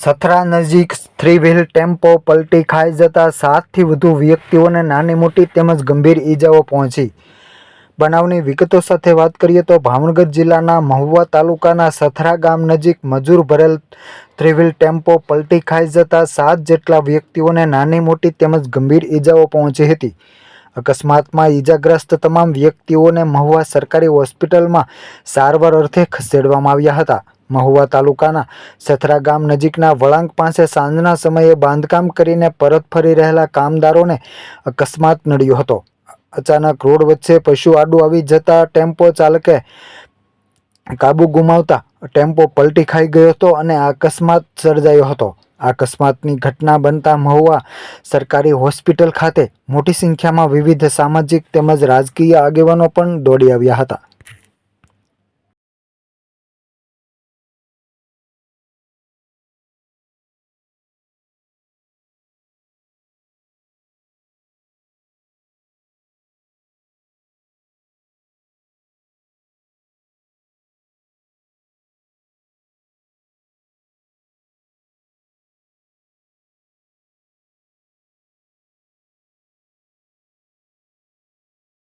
સથરા નજીક three wheel tempo પલટી ખાઈ જતા સાતથી વધુ વ્યક્તિઓને નાની મોટી તેમજ ગંભીર ઈજાઓ પહોંચી. બનાવની વિગતો સાથે વાત કરીએ તો ભાવનગર જિલ્લાના મહુવા તાલુકાના સથરા ગામ નજીક મજૂર ભરેલ થ્રી વ્હીલ ટેમ્પો પલટી ખાઈ જતા સાત જેટલા વ્યક્તિઓને નાની મોટી તેમજ ગંભીર ઈજાઓ પહોંચી હતી. અકસ્માતમાં ઈજાગ્રસ્ત તમામ વ્યક્તિઓને મહુવા સરકારી હોસ્પિટલમાં સારવાર અર્થે ખસેડવામાં આવ્યા હતા. મહુવા તાલુકાના સથરા ગામ નજીકના વળાંક પાસે સાંજના સમયે બાંધકામ કરીને પરત ફરી રહેલા કામદારોને અકસ્માત નડ્યો હતો. અચાનક રોડ વચ્ચે પશુ આડું આવી જતા ટેમ્પો ચાલકે કાબુ ગુમાવતા ટેમ્પો પલટી ખાઈ ગયો હતો અને અકસ્માત સર્જાયો હતો. અકસ્માતની ઘટના બનતા મહુવા સરકારી હોસ્પિટલ ખાતે મોટી સંખ્યામાં વિવિધ સામાજિક તેમજ રાજકીય આગેવાનો પણ દોડી આવ્યા હતા.